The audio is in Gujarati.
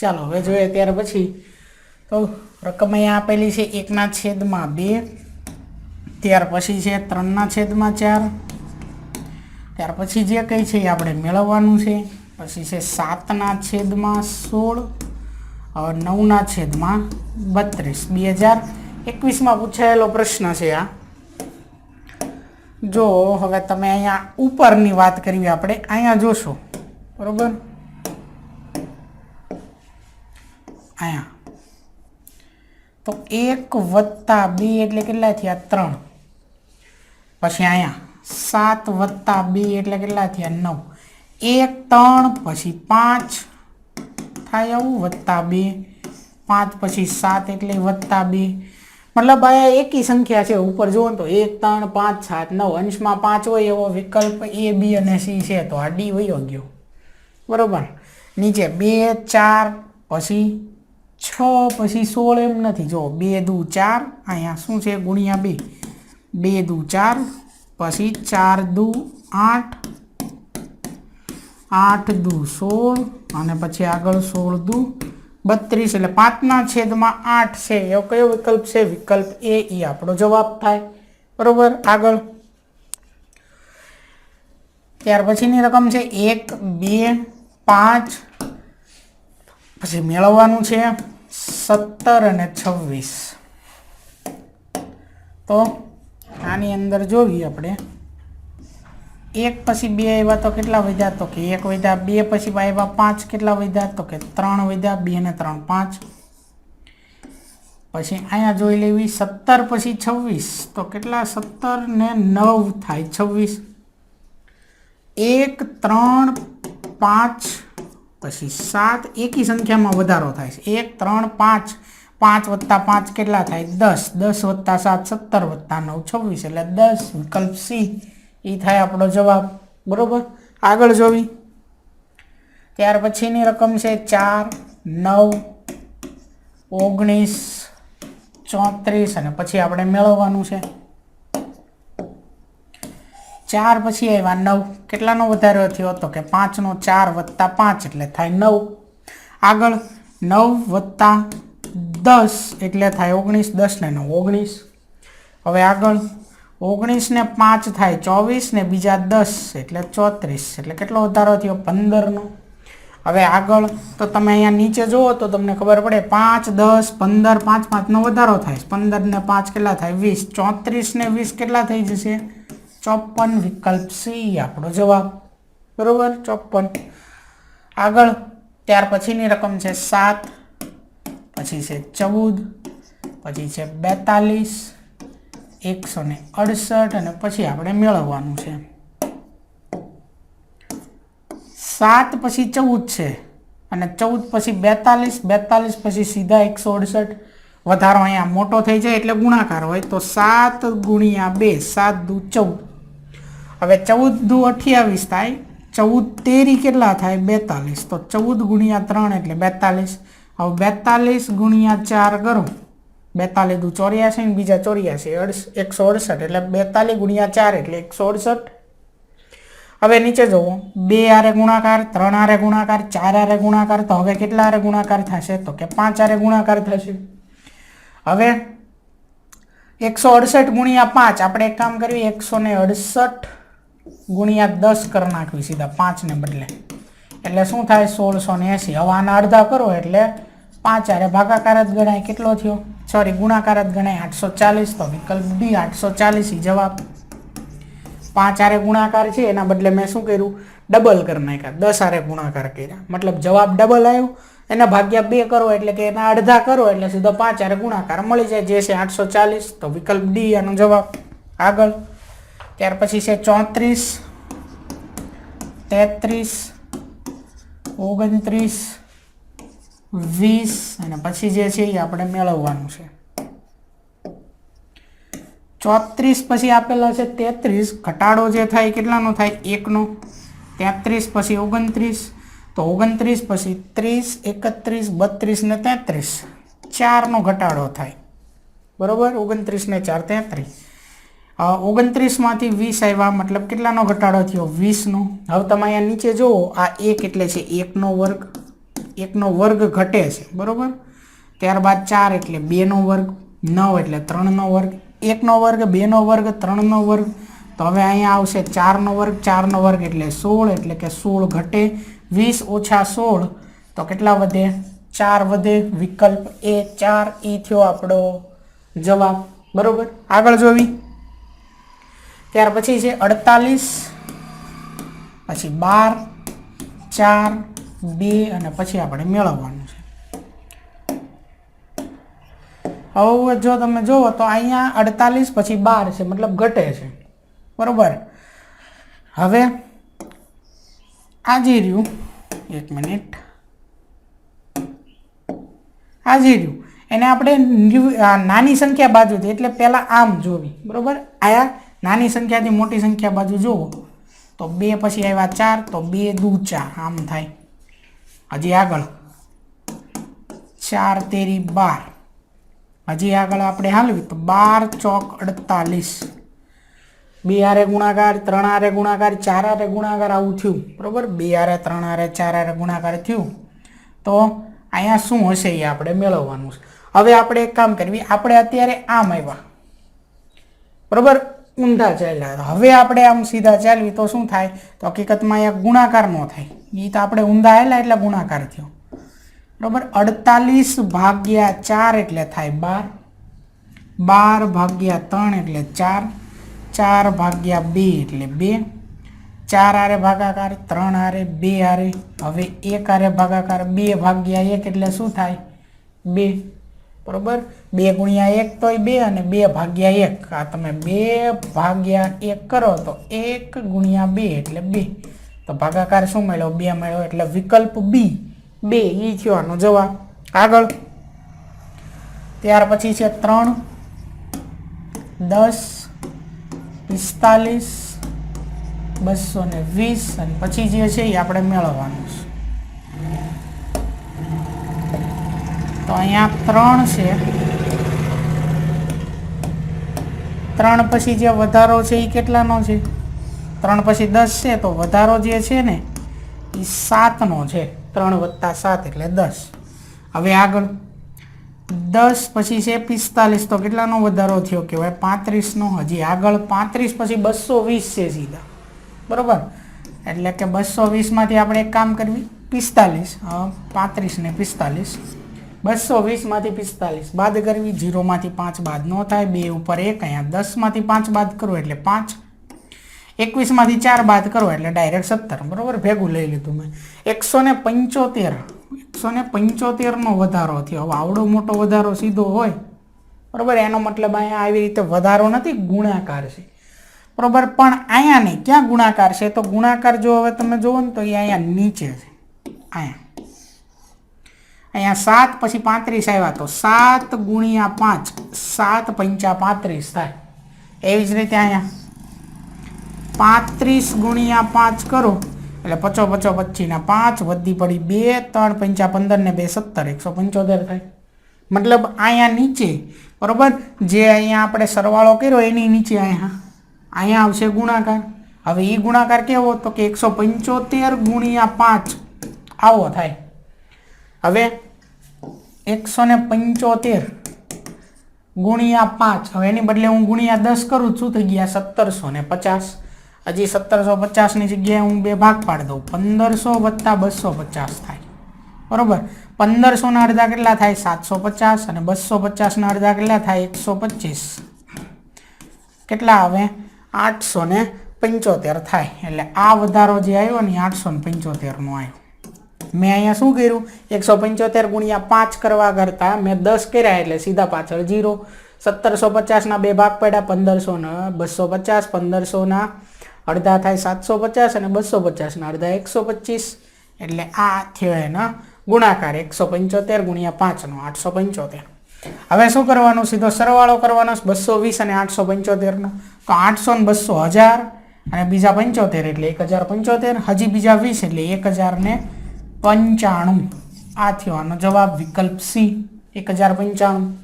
ચાલો, હવે જોઈએ ત્યાર પછી. તો રકમ અહીંયા આપેલી છે એકના છેદમાં બે, ત્યાર પછી છે ત્રણના છેદમાં ચાર. ત્યાર પછી જે કંઈ છે એ આપણે મેળવવાનું છે. પછી છે સાતના છેદમાં સોળ, હવે નવના છેદમાં બત્રીસ. બે હજાર એકવીસમાં પૂછાયેલો પ્રશ્ન છે આ. જો હવે તમે અહીંયા ઉપરની વાત કરવી, આપણે અહીંયા જોશો. બરોબર? અહીંયા. તો એક વત્તા બે એટલે કેટલા થયા? ત્રણ. પછી અહીંયા. સાત વત્તા બે એટલે કેટલા થયા? નવ. એક, ત્રણ, પછી પાંચ. થાય આવું? વત્તા બે. પાંચ, પછી સાત એટલે વત્તા બે. મતલબ આ એકી સંખ્યા છે ઉપર. જુઓ તો એક, ત્રણ, પાંચ, સાત, નવ. અંશમાં પાંચ હોય એવો વિકલ્પ એ, બી અને સી છે. તો આ ડી વયો ગયો. બરોબર? નીચે બે, ચાર, પછી છ પછી સોળ એમ નથી. જો બે દુ ચાર, અહીંયા શું છે? ગુણ્યા બે. બે દુ ચાર, પછી ચાર દુ આઠ. આઠ દુ સોળ, અને પછી આગળ સોળ દુ બત્રીસ. એટલે પાંચના છેદમાં આઠ છે. એવો કયો વિકલ્પ છે? વિકલ્પ એ એ આપણો જવાબ થાય. બરોબર? આગળ. ત્યાર પછીની રકમ છે એક, બે, પાંચ પછી મેળવવાનું છે સત્તર અને છવ્વીસ. તો આની અંદર જોઈએ આપણે. એક પછી બે આવ્યા તો કેટલા વધ્યા? તો કે એક વધ્યા, બે પછી આવ્યા પાંચ, કેટલા વધ્યા? તો કે ત્રણ વધ્યા, બે ને ત્રણ, પાંચ. પછી અહીંયા જોઈ લેવી, સત્તર પછી છવ્વીસ. તો કેટલા? સત્તર ને નવ થાય છવ્વીસ. એક, ત્રણ, પાંચ પછી સાત એકી સંખ્યામાં વધારો થાય છે. એક, ત્રણ, પાંચ. પાંચ વત્તા પાંચ કેટલા થાય? દસ. દસ વત્તા સાત, સત્તર વત્તા નવ, છવ્વીસ. એટલે દસ વિકલ્પ સી. એ થાય આપણો જવાબ. બરોબર? આગળ જોવી. ત્યાર પછીની રકમ છે ચાર, નવ, ઓગણીસ, ચોત્રીસ અને પછી આપણે મેળવવાનું છે. ચાર પછી આવ્યા નવ. કેટલાનો વધારો થયો હતો કે પાંચનો ચાર વત્તા પાંચ એટલે થાય નવ. આગળ નવ વત્તા દસ એટલે થાય ઓગણીસ, દસ ને નવ, ઓગણીસ. હવે આગળ ઓગણીસ ને પાંચ થાય ચોવીસ ને બીજા દસ એટલે ચોત્રીસ. એટલે કેટલો વધારો થયો? પંદરનો. હવે આગળ તો તમે અહીંયા નીચે જુઓ તો તમને ખબર પડે પાંચ, દસ, પંદર, પાંચ, પાંચનો વધારો થાય. પંદર ને પાંચ કેટલા થાય? વીસ. ચોત્રીસ ને વીસ કેટલા થઈ જશે? ચોપન વિકલ્પ સી, આપણો જવાબ. બરોબર? ચોપન. આગળ, ત્યાર પછીની રકમ છે સાત, પછી છે ચૌદ, પછી છે બેતાલીસ, એકસો ને અડસઠ અને પછી આપણે મેળવવાનું છે. સાત પછી ચૌદ છે અને ચૌદ પછી બેતાલીસ બેતાલીસ પછી સીધા એકસો અડસઠ. વધારો અહીંયા મોટો થઈ જાય એટલે ગુણાકાર હોય તો સાત ગુણ્યા બે, સાત દુ ચૌદ. હવે ચૌદ દુ અઠ્યાવીસ થાય, ચૌદ તેરી કેટલા થાય? બેતાલીસ. તો ચૌદ ગુણ્યા ત્રણ એટલે બેતાલીસ. હવે બેતાલીસ ગુણ્યા ચાર કરો. બેતાલીસ દુ ચોર્યાસી ને બીજા ચોર્યાસી અડસ, એકસો અડસઠ એટલે બેતાલીસ ગુણ્યા ચાર એટલે એકસો અડસઠ. હવે નીચે જુઓ. બે આરે ગુણાકાર, ત્રણ આરે ગુણાકાર, ચાર આરે ગુણાકાર. તો હવે કેટલા આરે ગુણાકાર થશે? તો કે પાંચ આરે ગુણાકાર થશે. હવે એકસો અડસઠ ગુણ્યા પાંચ. આપણે એક કામ કરીએ, એકસો ને અડસઠ. ગુણ્યા દસ કરી નાખવી સીધા પાંચને બદલે. એટલે શું થાય? સોળસો ને એંસી. હવે આના અડધા કરો એટલે પાંચ આરે ભાગાકાર જ ગણાય કેટલો થયો? સોરી ગુણાકાર જ ગણાય આઠસો ચાલીસ. તો વિકલ્પ ડી, આઠસો ચાલીસ. જવાબ પાંચ આરે ગુણાકાર છે. એના બદલે મેં શું કર્યું? ડબલ કરી નાખ્યા. દસ આરે ગુણાકાર કર્યા. મતલબ જવાબ ડબલ આવ્યો એના ભાગ્યા બે કરો એટલે કે એના અડધા કરો એટલે સીધો પાંચ આરે ગુણાકાર મળી જાય. જે છે આઠસો ચાલીસ. તો વિકલ્પ ડી આનો જવાબ. આગળ. ત્યાર પછી છે ચોત્રીસ, તેત્રીસ, ઓગણત્રીસ, વીસ અને પછી જે છે એ આપણે મેળવવાનું છે. ચોત્રીસ પછી આપેલા છે તેત્રીસ, ઘટાડો જે થાય કેટલાનો થાય? એકનો. તેત્રીસ પછી ઓગણત્રીસ, તો ઓગણત્રીસ પછી ત્રીસ, એકત્રીસ, બત્રીસ ને તેત્રીસ. ચારનો ઘટાડો થાય. બરાબર? ઓગણત્રીસ ને ચાર, તેત્રીસ. ઓગણત્રીસમાંથી વીસ આવ્યા, મતલબ કેટલાનો ઘટાડો થયો? વીસનો. હવે તમે અહીંયા નીચે જુઓ, આ એક એટલે છે, એકનો વર્ગ એકનો વર્ગ ઘટે છે, બરાબર? ત્યારબાદ ચાર એટલે બેનો વર્ગ, નવ એટલે ત્રણનો વર્ગ, એકનો વર્ગ, બેનો વર્ગ, ત્રણનો વર્ગ. તો હવે અહીંયા આવશે ચારનો વર્ગ ચારનો વર્ગ એટલે સોળ, એટલે કે સોળ ઘટે વીસ ઓછા સોળ. તો કેટલા વધે? ચાર વધે. વિકલ્પ એ ચાર એ થયો આપણો જવાબ. બરાબર? આગળ જોવી. ત્યાર પછી છે અડતાલીસ, પછી બાર, ચાર, બે અને પછી આપણે મેળવવાનું છે. હવે જો તમે જુઓ તો અહીંયા અડતાલીસ પછી બાર છે, મતલબ ઘટે છે. બરોબર? હવે આજે રહ્યું એક મિનિટ. આજે રહ્યું એને આપણે નાની સંખ્યા બાજુથી એટલે પહેલાં આમ જોવી. બરોબર? આયા નાની સંખ્યાથી મોટી સંખ્યા બાજુ જુઓ, તો બે પછી આવ્યા ચાર, તો બે દુ ચાર, આમ થાય. હજી આગળ. ચાર તેરી બાર. હજી આગળ આપણે હાલવી, તો બાર ચોક અડતાલીસ. બે આરે ગુણાકાર, ત્રણ આરે ગુણાકાર, ચાર આરે ગુણાકાર, આવું થયું. બરાબર? બે આરે ત્રણ આરે ચાર આરે ગુણાકાર થયું. તો અહીંયા શું હશે એ આપણે મેળવવાનું છે. હવે આપણે એક કામ કરવી, આપણે અત્યારે આમ આવ્યા. બરોબર? ઊંધા ચાલ્યા હવે આપણે આમ સીધા ચાલવી તો શું થાય? તો હકીકતમાં અહીંયા ગુણાકાર ન થાય. એ તો આપણે ઊંધા આવેલા એટલે ગુણાકાર થયો. બરાબર? અડતાલીસ ભાગ્યા ચાર એટલે થાય બાર. બાર ભાગ્યા ત્રણ એટલે ચાર. ચાર ભાગ્યા બે એટલે બે. ચાર આરે ભાગાકાર, ત્રણ આરે બે આરે. હવે એક આરે ભાગાકાર, બે ભાગ્યા એક એટલે શું થાય? બે. બરોબર? બે ગુણ્યા એક તોય બે અને બે ભાગ્યા એક. આ તમે બે ભાગ્યા એક કરો તો એક ગુણ્યા બે એટલે બે. તો ભાગાકાર શું મળ્યો? બે મળ્યો એટલે વિકલ્પ બી બે. એ થયો આનો જવાબ. આગળ. ત્યાર પછી છે ત્રણ, દસ, પિસ્તાલીસ, બસો ને વીસ અને પછી જે છે એ આપણે મેળવવાનું છે. તો અહીંયા ત્રણ છે. ત્રણ પછી જે વધારો છે એ કેટલાનો છે? ત્રણ પછી દસ છે, તો વધારો જે છે ને એ સાતનો છે. ત્રણ વત્તા સાત એટલે દસ. હવે આગળ, દસ પછી છે પિસ્તાલીસ, તો કેટલાનો વધારો થયો કહેવાય? પાંત્રીસનો. હજી આગળ પાંત્રીસ પછી બસો વીસ છે સીધા. બરાબર? એટલે કે બસો વીસમાંથી આપણે એક કામ કરવી? પિસ્તાલીસ. પાંત્રીસ ને પિસ્તાલીસ. બસો વીસમાંથી પિસ્તાલીસ. બાદ કરવી જીરોમાંથી પાંચ, બાદ ન થાય, બે ઉપર એક, અહીંયા દસમાંથી પાંચ બાદ કરો એટલે પાંચ. એકવીસમાંથી ચાર બાદ કરો એટલે ડાયરેક્ટ સત્તર. બરાબર? ભેગું લઈ લીધું મેં. એકસો ને પંચોતેર. એકસો ને પંચોતેરનો વધારો થયો. હવે આવડો મોટો વધારો સીધો હોય. બરાબર? એનો મતલબ અહીંયા આવી રીતે વધારો નથી, ગુણાકાર છે. બરાબર? પણ અહીંયા નહીં. ક્યાં ગુણાકાર છે? તો ગુણાકાર જો હવે તમે જુઓ ને તો એ અહીંયા નીચે છે. અહીંયા. અહીંયા સાત પછી પાંત્રીસ આવ્યા તો સાત ગુણ્યા પાંચ, સાત પંચા પાંત્રીસ થાય. એવી જ રીતે અહીંયા પાંત્રીસ ગુણ્યા પાંચ કરો, એટલે પચો પચો પચીના પાંચ વધી પડી બે, ત્રણ પંચા પંદર ને બે સત્તર, એકસો પંચોતેર થાય. મતલબ અહીંયા નીચે, બરોબર? જે અહીંયા આપણે સરવાળો કર્યો એની નીચે અહીંયા. અહીંયા આવશે ગુણાકાર. હવે એ ગુણાકાર કેવો? તો કે એકસો પંચોતેર ગુણ્યા પાંચ. આવો થાય. હવે એકસો ને પંચોતેર ગુણ્યા પાંચ. હવે એની બદલે હું ગુણ્યા દસ કરું છું થઈ ગયા સત્તરસો ને પચાસ. હજી સત્તરસો પચાસની જગ્યાએ હું બે ભાગ પાડી દઉં. પંદરસો વત્તા બસો પચાસ થાય. બરાબર? પંદરસોના અડધા કેટલા થાય? સાતસો પચાસ અને બસો પચાસના અડધા કેટલા થાય? એકસો પચીસ. કેટલા આવે? આઠસો ને પંચોતેર થાય. એટલે આ વધારો જે આવ્યો ને આઠસો ને પંચોતેરનો આવ્યો. મેં અહીંયા શું કર્યું? એકસો પંચોતેર ગુણ્યા પાંચ કરવા કરતાં મેં દસ કર્યા એટલે સીધા પાછળ જીરો સત્તરસો પચાસના બે ભાગ પડ્યા પંદરસો ને બસો પચાસ પંદરસોના અડધા થાય સાતસો પચાસ અને બસો પચાસના અડધા એકસો પચીસ એટલે આ થયો એનો ગુણાકાર એકસો પંચોતેર ગુણ્યા પાંચનો આઠસો પંચોતેર. હવે શું કરવાનું? સીધો સરવાળો કરવાનો બસો વીસ અને આઠસો પંચોતેરનો. તો આઠસો ને બસો હજાર અને બીજા પંચોતેર એટલે એક હજાર પંચોતેર. હજી બીજા વીસ એટલે એક હજાર ને પંચાણું. આ થયો આનો જવાબ વિકલ્પ સી એક હજાર પંચાણું.